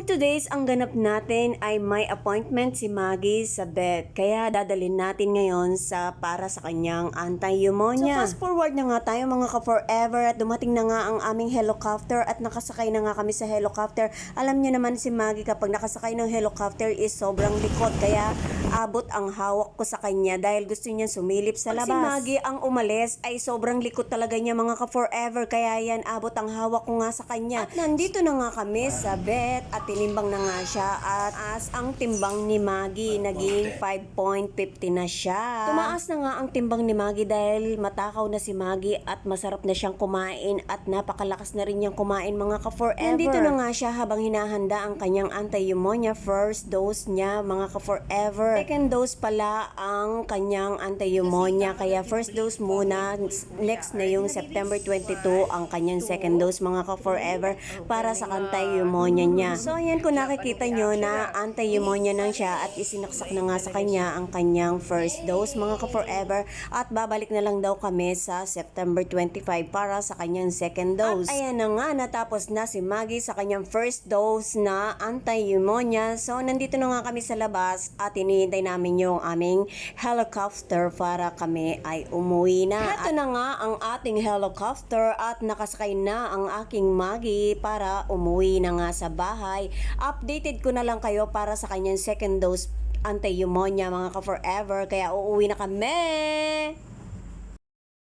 For today's, ang ganap natin ay may appointment si Maggie sa vet. Kaya dadalhin natin ngayon sa para sa kanyang anti-pneumonia. So fast forward na nga tayo mga ka-forever at dumating na nga ang aming helicopter at nakasakay na nga kami sa helicopter. Alam niyo naman si Maggie kapag nakasakay ng helicopter is sobrang likot. Kaya abot ang hawak ko sa kanya dahil gusto niya sumilip sa labas. Si Maggie ang umalis ay sobrang likot talaga niya mga ka-forever. Kaya yan abot ang hawak ko nga sa kanya. At nandito na nga kami sa vet at tinimbang na nga siya at as ang timbang ni Maggie naging 5.50 na siya. Tumaas na nga ang timbang ni Maggie dahil matakaw na si Maggie at masarap na siyang kumain at napakalakas na rin niyang kumain mga ka-forever. Nandito na nga siya habang hinahanda ang kanyang anti-pneumonia first dose niya mga ka-forever. Second dose pala ang kanyang anti-pneumonia kaya first dose muna next na yung September 22 ang kanyang second dose mga ka-forever para sa anti-pneumonia niya. So ayan kung nakikita nyo na anti-pneumonia na siya at isinaksak na nga sa kanya ang kanyang first dose mga ka-forever at babalik na lang daw kami sa September 25 para sa kanyang second dose. At ayan na nga natapos na si Maggie sa kanyang first dose na anti-pneumonia. So nandito na nga kami sa labas at hinihintay namin yung aming helicopter para kami ay umuwi na. Ito na nga ang ating helicopter at nakasakay na ang aking Maggie para umuwi na nga sa bahay. Updated ko na lang kayo para sa kanyang second dose anti-pneumonia mga ka-forever. Kaya uuwi na kami!